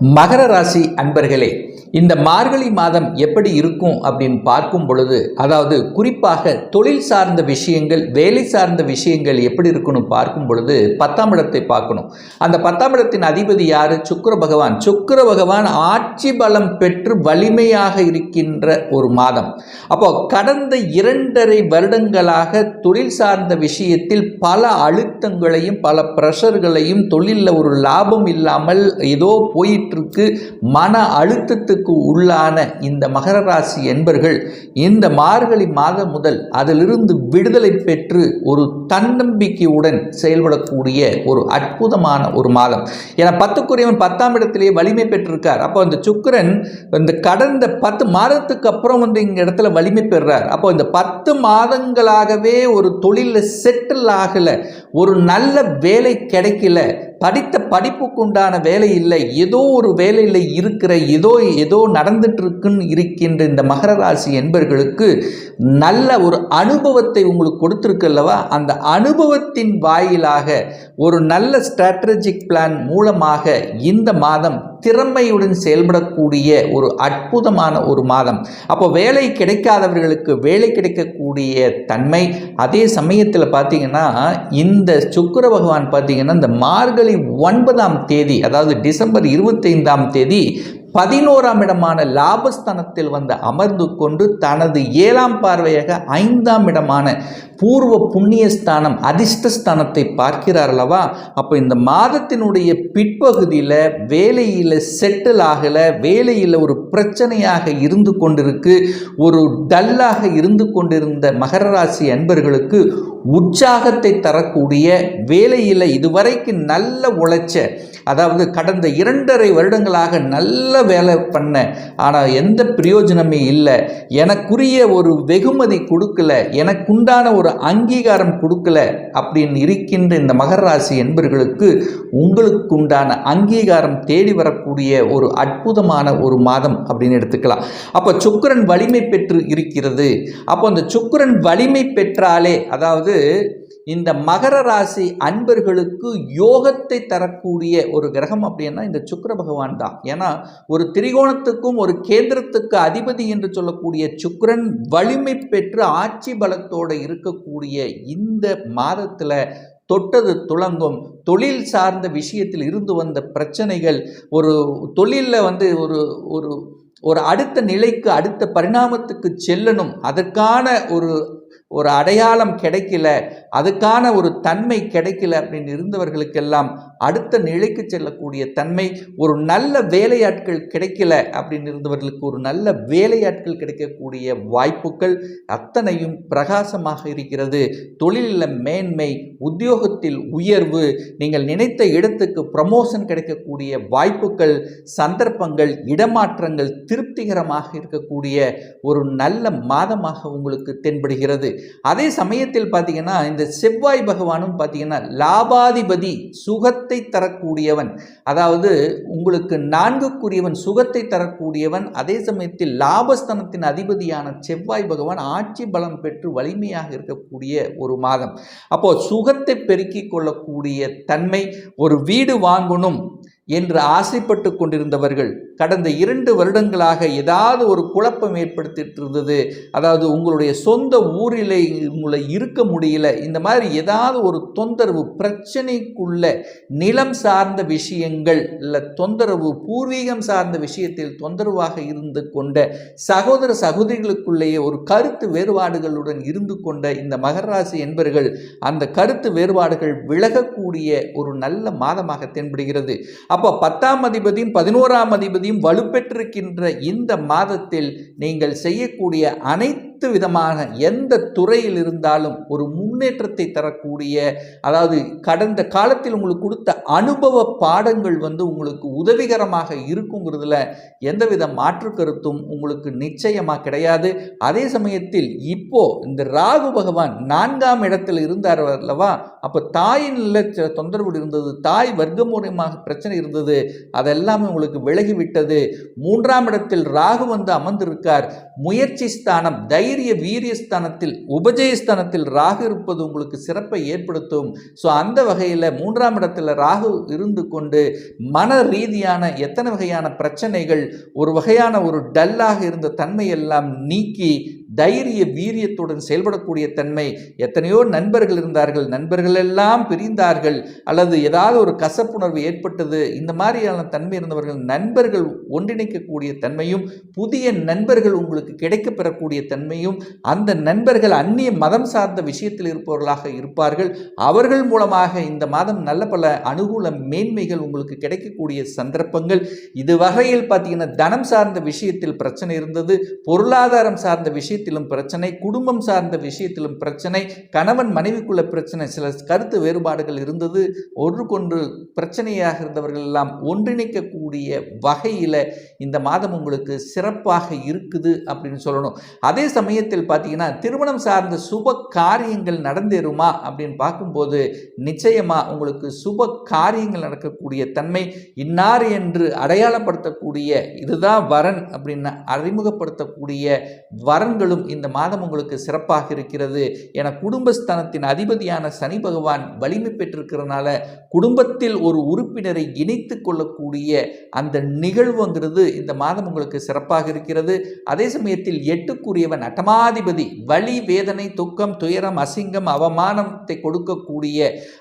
மகர ராசி அன்பர்களே இந்த மார்கழி மாதம் எப்படி இருக்கும் அப்படின்னு பார்க்கும் பொழுது அதாவது குறிப்பாக தொழில் சார்ந்த விஷயங்கள் வேலை சார்ந்த விஷயங்கள் எப்படி இருக்குன்னு பார்க்கும் பொழுது பத்தாம் இடத்தை பார்க்கணும். அந்த பத்தாம் இடத்தின் அதிபதி யார்? சுக்கர பகவான். சுக்கர பகவான் ஆட்சி பலம் பெற்று வலிமையாக இருக்கின்ற ஒரு மாதம். அப்போ கடந்த இரண்டரை வருடங்களாக தொழில் சார்ந்த விஷயத்தில் பல அழுத்தங்களையும் பல ப்ரெஷர்களையும் தொழிலில் ஒரு லாபம் இல்லாமல் ஏதோ போயிட்டு இருக்கு. மன அழுத்தத்துக்கு உள்ளான இந்த மகர ராசி என்பர்கள் இந்த மார்கழி மாதம் முதல் அதிலிருந்து விடுதலை பெற்று ஒரு தன்னம்பிக்கையுடன் செயல்படக்கூடிய ஒரு அற்புதமான ஒரு மாதம். ஏன்னா பத்துக்குரியவன் பத்தாம் இடத்திலேயே வலிமை பெற்றிருக்கார். அப்போ அந்த சுக்கரன் இந்த கடந்த பத்து மாதத்துக்கு அப்புறம் வந்து இங்க இடத்துல வலிமை பெறுறார் அப்போ இந்த பத்து மாதங்களாகவே ஒரு தொழிலில் செட்டில் ஆகலை. ஒரு நல்ல வேலை கிடைக்கல. படித்த படிப்புக்குண்டான வேலை இல்லை. ஏதோ ஒரு வேலையில் இருக்கிற ஏதோ ஏதோ நடந்துட்டு இருக்குன்னு இருக்கின்ற இந்த மகர ராசி என்பர்களுக்கு நல்ல ஒரு அனுபவத்தை உங்களுக்கு கொடுத்துருக்கு அல்லவா? அந்த அனுபவத்தின் வாயிலாக ஒரு நல்ல ஸ்ட்ராட்டஜிக் பிளான் மூலமாக இந்த மாதம் திறமையுடன் செயல்படக்கூடிய ஒரு அற்புதமான ஒரு மாதம். அப்போ வேலை கிடைக்காதவர்களுக்கு வேலை கிடைக்கக்கூடிய தன்மை அதே சமயத்தில் பார்த்தீங்கன்னா இந்த சுக்கர பகவான் பார்த்தீங்கன்னா இந்த மார்கழி ஒன்பதாம் தேதி அதாவது டிசம்பர் இருபத்தைந்தாம் தேதி பதினோராம் இடமான லாபஸ்தனத்தில் வந்து அமர்ந்து கொண்டு தனது ஏழாம் பார்வையாக ஐந்தாம் இடமான பூர்வ புண்ணியஸ்தானம் அதிர்ஷ்டஸ்தானத்தை பார்க்கிறார் அல்லவா அப்போ இந்த மாதத்தினுடைய பிற்பகுதியில் வேலையில் செட்டில் ஆகலை வேலையில் ஒரு பிரச்சனையாக இருந்து கொண்டிருக்கு ஒரு டல்லாக இருந்து கொண்டிருந்த மகர ராசி அன்பர்களுக்கு உற்சாகத்தை தரக்கூடிய வேலையில் இதுவரைக்கு நல்ல உழைச்ச அதாவது கடந்த இரண்டரை வருடங்களாக நல்ல வேலை பண்ணேன் ஆனால் எந்த பிரயோஜனமே இல்லை. எனக்குரிய ஒரு வெகுமதி கொடுக்கல எனக்குண்டான ஒரு அங்கீகாரம் கொடுக்கல அப்படின்னு இருக்கின்ற இந்த மகர ராசி என்பர்களுக்கு உங்களுக்குண்டான அங்கீகாரம் தேடி வரக்கூடிய ஒரு அற்புதமான ஒரு மாதம் அப்படின்னு எடுத்துக்கலாம். அப்போ சுக்கரன் வலிமை பெற்று இருக்கிறது. அப்போ அந்த சுக்கரன் வலிமை பெற்றாலே அதாவது இந்த மகர ராசி அன்பர்களுக்கு யோகத்தை தரக்கூடிய ஒரு கிரகம் அப்படின்னா இந்த சுக்கர பகவான் தான். ஏன்னா ஒரு திரிகோணத்துக்கும் ஒரு கேந்திரத்துக்கு அதிபதி என்று சொல்லக்கூடிய சுக்கரன் வலிமை பெற்று ஆட்சி பலத்தோடு இருக்கக்கூடிய இந்த மாதத்தில் தொட்டது துளங்கும். தொழில் சார்ந்த விஷயத்தில் இருந்து வந்த பிரச்சனைகள் ஒரு தொழிலில் வந்து ஒரு ஒரு ஒரு அடுத்த நிலைக்கு அடுத்த பரிணாமத்துக்கு செல்லணும். அதற்கான ஒரு ஒரு அடையாளம் கிடைக்கல அதுக்கான ஒரு தன்மை கிடைக்கல அப்படின்னு இருந்தவர்களுக்கெல்லாம் அடுத்த நிலைக்கு செல்லக்கூடிய தன்மை ஒரு நல்ல வேலையாட்கள் கிடைக்கல அப்படின்னு இருந்தவர்களுக்கு ஒரு நல்ல வேலையாட்கள் கிடைக்கக்கூடிய வாய்ப்புகள் அத்தனையும் பிரகாசமாக இருக்கிறது. தொழிலில் மேன்மை உத்தியோகத்தில் உயர்வு நீங்கள் நினைத்த இடத்துக்கு ப்ரமோஷன் கிடைக்கக்கூடிய வாய்ப்புகள் சந்தர்ப்பங்கள் இடமாற்றங்கள் திருப்திகரமாக இருக்கக்கூடிய ஒரு நல்ல மாதமாக உங்களுக்கு தென்படுகிறது. அதே சமயத்தில் பார்த்தீங்கன்னா இந்த செவ்வாய் பகவானும் பார்த்தீங்கன்னா லாபாதிபதி சுகத்தை தரக்கூடியவன். அதாவது உங்களுக்கு நான்குக்குரியவன் சுகத்தை தரக்கூடியவன். அதே சமயத்தில் லாபஸ்தனத்தின் அதிபதியான செவ்வாய் பகவான் ஆட்சி பலம் பெற்று வலிமையாக இருக்கக்கூடிய ஒரு மாதம். அப்போ சுகத்தை பெருக்கிக் கொள்ளக்கூடிய தன்மை ஒரு வீடு வாங்கணும் என்று ஆசைப்பட்டு கொண்டிருந்தவர்கள் கடந்த இரண்டு வருடங்களாக ஏதாவது ஒரு குழப்பம் ஏற்படுத்திட்டு இருந்தது அதாவது உங்களுடைய சொந்த ஊரிலே உங்களை இருக்க முடியல. இந்த மாதிரி ஏதாவது ஒரு தொந்தரவு பிரச்சனைக்குள்ள நிலம் சார்ந்த விஷயங்கள் இல்லை தொந்தரவு பூர்வீகம் சார்ந்த விஷயத்தில் தொந்தரவாக இருந்து கொண்ட சகோதர சகோதரிகளுக்குள்ளேயே ஒரு கருத்து வேறுபாடுகளுடன் இருந்து கொண்ட இந்த மகராசி என்பர்கள் அந்த கருத்து வேறுபாடுகள் விலகக்கூடிய ஒரு நல்ல மாதமாக தென்படுகிறது. அப்போ பத்தாம் அதிபதியும் பதினோராம் அதிபதியும் வலுப்பெற்றிருக்கின்ற இந்த மாதத்தில் நீங்கள் செய்யக்கூடிய அனைத்து விதமான எந்த துறையில் இருந்தாலும் ஒரு முன்னேற்றத்தை தரக்கூடிய அதாவது கடந்த காலத்தில் உங்களுக்கு கொடுத்த அனுபவ பாடங்கள் வந்து உங்களுக்கு உதவிகரமாக இருக்குங்கிறதுல எந்தவித மாற்று கருத்தும் உங்களுக்கு நிச்சயமாக கிடையாது. அதே சமயத்தில் இப்போ இந்த ராகு பகவான் நான்காம் இடத்தில் இருந்தார் அல்லவா? அப்போ தாயின் சில தொந்தரவு இருந்தது தாய் வர்க்க மூலியமாக பிரச்சனை இருந்தது அதெல்லாமே உங்களுக்கு விலகிவிட்டது. மூன்றாம் இடத்தில் ராகு வந்து அமர்ந்திருக்கார். முயற்சி ஸ்தானம் தைரிய வீரியஸ்தானத்தில் உபஜயஸ்தானத்தில் ராகு இருப்பது உங்களுக்கு சிறப்பை ஏற்படுத்தும். ஸோ அந்த வகையில் மூன்றாம் இடத்துல ராகு இருந்து கொண்டு மன ரீதியான எத்தனை வகையான பிரச்சனைகள் ஒரு வகையான ஒரு டல்லாக இருந்த தன்மையெல்லாம் நீக்கி தைரிய வீரியத்துடன் செயல்படக்கூடிய தன்மை. எத்தனையோ நண்பர்கள் இருந்தார்கள். நண்பர்கள் எல்லாம் பிரிந்தார்கள். அல்லது ஏதாவது ஒரு கசப்புணர்வு ஏற்பட்டது. இந்த மாதிரியான தன்மை இருந்தவர்கள் நண்பர்கள் ஒன்றிணைக்கக்கூடிய தன்மையும் புதிய நண்பர்கள் உங்களுக்கு கிடைக்கப்பெறக்கூடிய தன்மையும் அந்த நண்பர்கள் அந்நிய மதம் சார்ந்த விஷயத்தில் இருப்பவர்களாக இருப்பார்கள். அவர்கள் மூலமாக இந்த மாதம் நல்ல பல அனுகூல மேன்மைகள் உங்களுக்கு கிடைக்கக்கூடிய சந்தர்ப்பங்கள். இது வகையில் பார்த்தீங்கன்னா தனம் சார்ந்த விஷயத்தில் பிரச்சனை இருந்தது. பொருளாதாரம் சார்ந்த விஷயத்திலும் பிரச்சனை குடும்பம் சார்ந்த விஷயத்திலும் பிரச்சனை கணவன் மனைவிக்குள்ள பிரச்சனை சில கருத்து வேறுபாடுகள் இருந்தது. ஒன்றுக்கொன்று பிரச்சனையாக இருந்தவர்கள் எல்லாம் ஒன்றிணைக்கக்கூடிய வகையில் இந்த மாதம் உங்களுக்கு சிறப்பாக இருக்குது அப்படின்னு சொல்லணும். அதே சமயத்தில் பார்த்தீங்கன்னா திருமணம் சார்ந்த சுப காரியங்கள் நடந்தேறுமா அப்படின்னு பார்க்கும்போது நிச்சயமாக உங்களுக்கு சுப காரியங்கள் நடக்கக்கூடிய தன்மை இன்னார் என்று அடையாளப்படுத்தக்கூடிய இதுதான் வரன் அப்படின்னு அறிமுகப்படுத்தக்கூடிய வரன்கள் நாட்களும் இந்த மாதம் உங்களுக்கு சிறப்பாக இருக்கிறது. என குடும்பஸ்தானத்தின் அதிபதியான சனி பகவான் வலிமை பெற்றிருக்கிறதுனால குடும்பத்தில் ஒரு உறுப்பினரை இணைத்து கொள்ளக்கூடிய அந்த நிகழ்வுங்கிறது இந்த மாதம் உங்களுக்கு சிறப்பாக இருக்கிறது. அதே சமயத்தில் எட்டுக்குரியவன் அட்டமாதிபதி வலி வேதனை துக்கம் துயரம் அசிங்கம் அவமானத்தை கொடுக்கக்கூடிய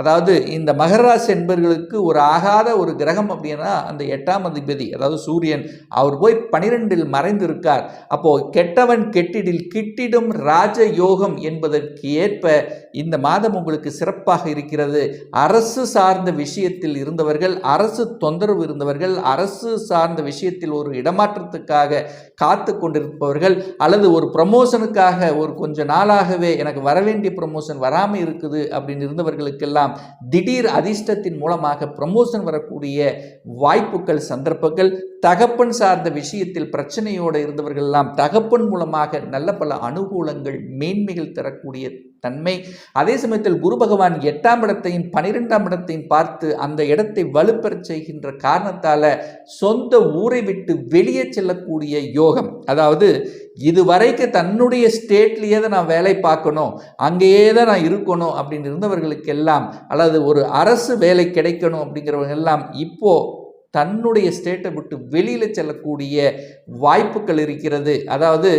அதாவது இந்த மகராசி என்பவர்களுக்கு ஒரு ஆகாத ஒரு கிரகம் அப்படின்னா அந்த எட்டாம் அதிபதி அதாவது சூரியன். அவர் போய் பனிரெண்டில் மறைந்திருக்கார். அப்போ கெட்டவன் வீட்டில் கிட்டிடும் ராஜ யோகம் என்பதற்கு ஏற்ப இந்த மாதம் உங்களுக்கு சிறப்பாக இருக்கிறது. அரசு சார்ந்த விஷயத்தில் இருந்தவர்கள் அரசு தொந்தரவு இருந்தவர்கள் அரசு சார்ந்த விஷயத்தில் ஒரு இடமாற்றத்துக்காக காத்து கொண்டிருப்பவர்கள் அல்லது ஒரு ப்ரமோஷனுக்காக ஒரு கொஞ்ச நாளாகவே எனக்கு வரவேண்டிய ப்ரமோஷன் வராமல் இருக்குது அப்படின்னு இருந்தவர்களுக்கெல்லாம் திடீர் அதிர்ஷ்டத்தின் மூலமாக ப்ரமோஷன் வரக்கூடிய வாய்ப்புகள் சந்தர்ப்பங்கள் தகப்பன் சார்ந்த விஷயத்தில் பிரச்சனையோடு இருந்தவர்கள் எல்லாம் தகப்பன் மூலமாக நல்ல பல அனுகூலங்கள் மேன்மைகள் தரக்கூடிய தன்மை. அதே சமயத்தில் குரு பகவான் எட்டாம் இடத்தையும் பனிரெண்டாம் இடத்தையும் பார்த்து அந்த இடத்தை வலுப்பெறச் செய்கின்ற காரணத்தால் சொந்த ஊரை விட்டு வெளியே செல்லக்கூடிய யோகம். அதாவது இதுவரைக்கு தன்னுடைய ஸ்டேட்லேயே தான் நான் வேலை பார்க்கணும் அங்கேயே தான் நான் இருக்கணும் அப்படின்னு இருந்தவர்களுக்கெல்லாம் அல்லது ஒரு அரசு வேலை கிடைக்கணும் அப்படிங்கிறவங்க எல்லாம் இப்போது தன்னுடைய ஸ்டேட்டை விட்டு வெளியில் செல்லக்கூடிய வாய்ப்புகள் இருக்கிறது. அதாவது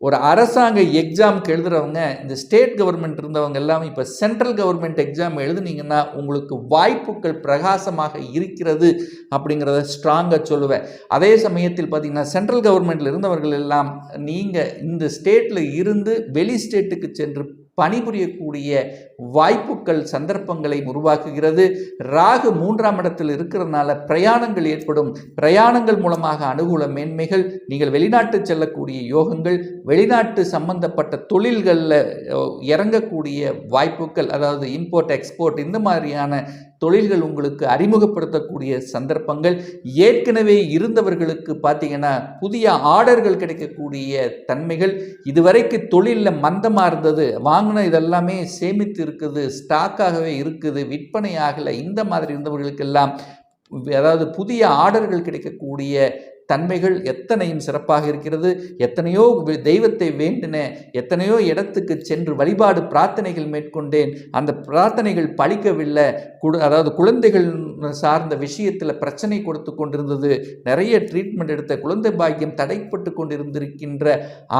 ஒரு அரசாங்க எக்ஸாமுக்கு எழுதுகிறவங்க இந்த ஸ்டேட் கவர்மெண்ட் இருந்தவங்க எல்லாமே இப்போ சென்ட்ரல் கவர்மெண்ட் எக்ஸாம் எழுதுனீங்கன்னா உங்களுக்கு வாய்ப்புகள் பிரகாசமாக இருக்கிறது அப்படிங்கிறத ஸ்ட்ராங்காக சொல்லுவேன். அதே சமயத்தில் பார்த்திங்கன்னா சென்ட்ரல் கவர்மெண்ட்டில் இருந்தவர்கள் எல்லாம் நீங்கள் இந்த ஸ்டேட்டில் இருந்து வெளி ஸ்டேட்டுக்கு சென்று பணிபுரியக்கூடிய வாய்ப்புகள் சந்தர்ப்பங்களை உருவாக்குகிறது. ராகு மூன்றாம் இடத்தில் இருக்கிறதுனால பிரயாணங்கள் ஏற்படும். பிரயாணங்கள் மூலமாக அனுகூல மேன்மைகள் நீங்கள் வெளிநாட்டு செல்லக்கூடிய யோகங்கள் வெளிநாட்டு சம்பந்தப்பட்ட தொழில்களில் இறங்கக்கூடிய வாய்ப்புகள் அதாவது இம்போர்ட் எக்ஸ்போர்ட் இந்த மாதிரியான தொழில்கள் உங்களுக்கு அறிமுகப்படுத்தக்கூடிய சந்தர்ப்பங்கள். ஏற்கனவே இருந்தவர்களுக்கு பார்த்தீங்கன்னா புதிய ஆர்டர்கள் கிடைக்கக்கூடிய தன்மைகள். இதுவரைக்கு தொழிலில் மந்தமாக இருந்தது. வாங்கின இதெல்லாமே சேமித்து இருக்குது. ஸ்டாக்காகவே இருக்குது. விற்பனை ஆகலை. இந்த மாதிரி இருந்தவர்களுக்கெல்லாம் அதாவது புதிய ஆர்டர்கள் கிடைக்கக்கூடிய தன்மைகள் எத்தனையும் சிறப்பாக இருக்கிறது. எத்தனையோ தெய்வத்தை வேண்டின எத்தனையோ இடத்துக்கு சென்று வழிபாடு பிரார்த்தனைகள் மேற்கொண்டேன். அந்த பிரார்த்தனைகள் பழிக்கவில்லை. குடு அதாவது குழந்தைகள் சார்ந்த விஷயத்தில் பிரச்சனை கொடுத்து கொண்டிருந்தது. நிறைய ட்ரீட்மெண்ட் எடுத்த குழந்தை பாக்கியம் தடைப்பட்டு கொண்டிருந்திருக்கின்ற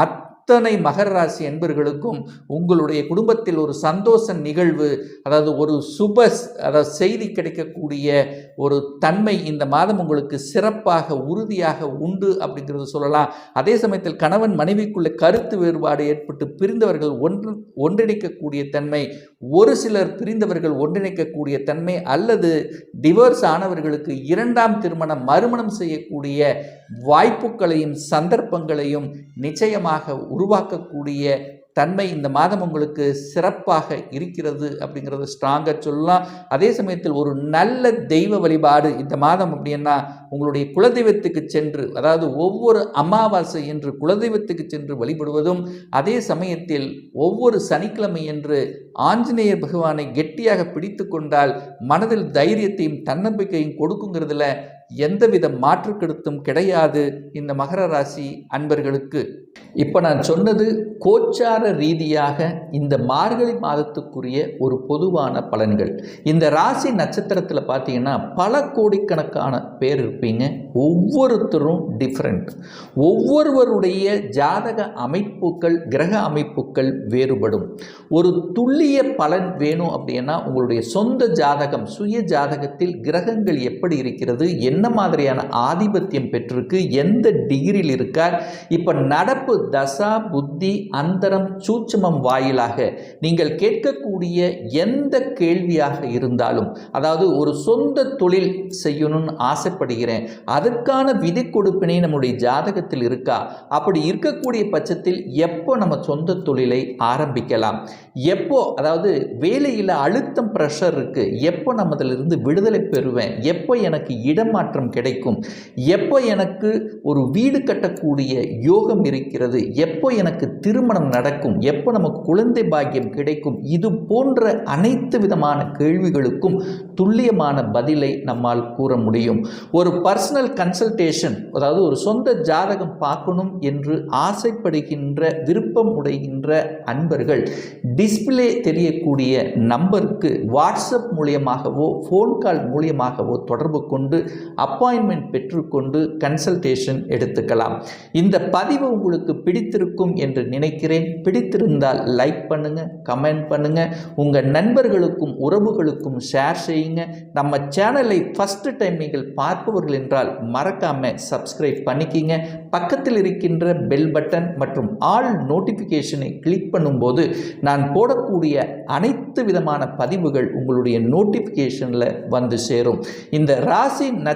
அத்தனை மகர ராசி என்பர்களுக்கும் உங்களுடைய குடும்பத்தில் ஒரு சந்தோஷ நிகழ்வு அதாவது ஒரு சுப அதாவது செய்தி கிடைக்கக்கூடிய ஒரு தன்மை இந்த மாதம் உங்களுக்கு சிறப்பாக உறுதியாக உண்டு அப்படிங்கிறது சொல்லலாம். அதே சமயத்தில் கணவன் மனைவிக்குள்ள கருத்து வேறுபாடு ஏற்பட்டு பிரிந்தவர்கள் ஒன்று ஒன்றிணைக்கக்கூடிய தன்மை ஒரு சிலர் பிரிந்தவர்கள் ஒன்றிணைக்கக்கூடிய தன்மை அல்லது டிவோர்ஸ் ஆனவர்களுக்கு இரண்டாம் திருமணம் மறுமணம் செய்யக்கூடிய வாய்ப்புகளையும் சந்தர்ப்பங்களையும் நிச்சயமாக உருவாக்கக்கூடிய தன்மை இந்த மாதம் உங்களுக்கு சிறப்பாக இருக்கிறது அப்படிங்கிறத ஸ்ட்ராங்காக சொல்லலாம். அதே சமயத்தில் ஒரு நல்ல தெய்வ வழிபாடு இந்த மாதம் அப்படின்னா உங்களுடைய குலதெய்வத்துக்கு சென்று அதாவது ஒவ்வொரு அமாவாசை என்று குலதெய்வத்துக்கு சென்று வழிபடுவதும் அதே சமயத்தில் ஒவ்வொரு சனிக்கிழமை என்று ஆஞ்சநேயர் பகவானை கெட்டியாக பிடித்து கொண்டால் மனதில் தைரியத்தையும் தன்னம்பிக்கையும் கொடுக்குங்கிறதுல எந்தவித மாற்றுக்கெடுத்தும் கிடையாது இந்த மகர ராசி அன்பர்களுக்கு. இப்போ நான் சொன்னது கோச்சார ரீதியாக இந்த மார்கழி மாதத்துக்குரிய ஒரு பொதுவான பலன்கள். இந்த ராசி நட்சத்திரத்தில் பார்த்தீங்கன்னா பல கோடிக்கணக்கான பேர் இருப்பீங்க. ஒவ்வொருத்தரும் டிஃப்ரெண்ட் ஒவ்வொருவருடைய ஜாதக அமைப்புகள் கிரக அமைப்புகள் வேறுபடும். ஒரு துல்லிய பலன் வேணும் அப்படின்னா உங்களுடைய சொந்த ஜாதகம் சுய ஜாதகத்தில் கிரகங்கள் எப்படி இருக்கிறது என்ன என்ன மாதிரியான ஆதிபத்தியம் பெற்றிருக்கு? எந்த டிகிரியில் இருக்கார்? இப்போ நடப்பு தசா புத்தி அந்தரம் சூட்சமம் வாயிலாக நீங்கள் கேட்கக்கூடிய எந்த கேள்வியாக இருந்தாலும் அதாவது ஒரு சொந்த தொழில் செய்யணும்னு ஆசைப்படுகிறேன் அதற்கான விதி கொடுப்பினை நம்முடைய ஜாதகத்தில் இருக்கா? அப்படி இருக்கக்கூடிய பட்சத்தில் எப்போ நம்ம சொந்த தொழிலை ஆரம்பிக்கலாம்? எப்போ அதாவது வேலையில் அழுத்தம் ப்ரெஷர் இருக்கு எப்போ நம்ம அதிலிருந்து விடுதலை பெறுவேன்? எப்போ எனக்கு இடமாற்றம் மாற்றம் கிடைக்கும். எப்போ எனக்கு ஒரு வீடு கட்டக்கூடிய யோகம் இருக்கிறது எப்போ எனக்கு திருமணம் நடக்கும் எப்போ நமக்கு குழந்தை பாக்கியம் கிடைக்கும் இது போன்ற அனைத்து விதமான கேள்விகளுக்கும் துல்லியமான பதிலை நம்மால் கூற முடியும். ஒரு பர்சனல் கன்சல்டேஷன் அதாவது ஒரு சொந்த ஜாதகம் பார்க்கணும் என்று ஆசைப்படுகின்ற விருப்பம் உடைகின்ற அன்பர்கள் டிஸ்பிளே தெரியக்கூடிய நம்பருக்கு வாட்ஸ்அப் மூலியமாகவோ ஃபோன் கால் மூலியமாகவோ தொடர்பு கொண்டு அப்பாயின்மெண்ட் பெற்றுக்கொண்டு கன்சல்டேஷன் எடுத்துக்கலாம். இந்த பதிவு உங்களுக்கு பிடித்திருக்கும் என்று நினைக்கிறேன். பிடித்திருந்தால் லைக் பண்ணுங்க கமெண்ட் பண்ணுங்க. உங்கள் நண்பர்களுக்கும் உறவுகளுக்கும் ஷேர் செய்யுங்க. நம்ம சேனலை ஃபஸ்ட்டு டைம் நீங்கள் பார்ப்பவர்கள் என்றால் மறக்காம சப்ஸ்கிரைப் பண்ணிக்கிங்க. பக்கத்தில் இருக்கின்ற பெல் பட்டன் மற்றும் ஆல் நோட்டிஃபிகேஷனை கிளிக் பண்ணும்போது நான் போடக்கூடிய அனைத்து விதமான பதிவுகள் உங்களுடைய நோட்டிஃபிகேஷனில் வந்து சேரும். இந்த ராசி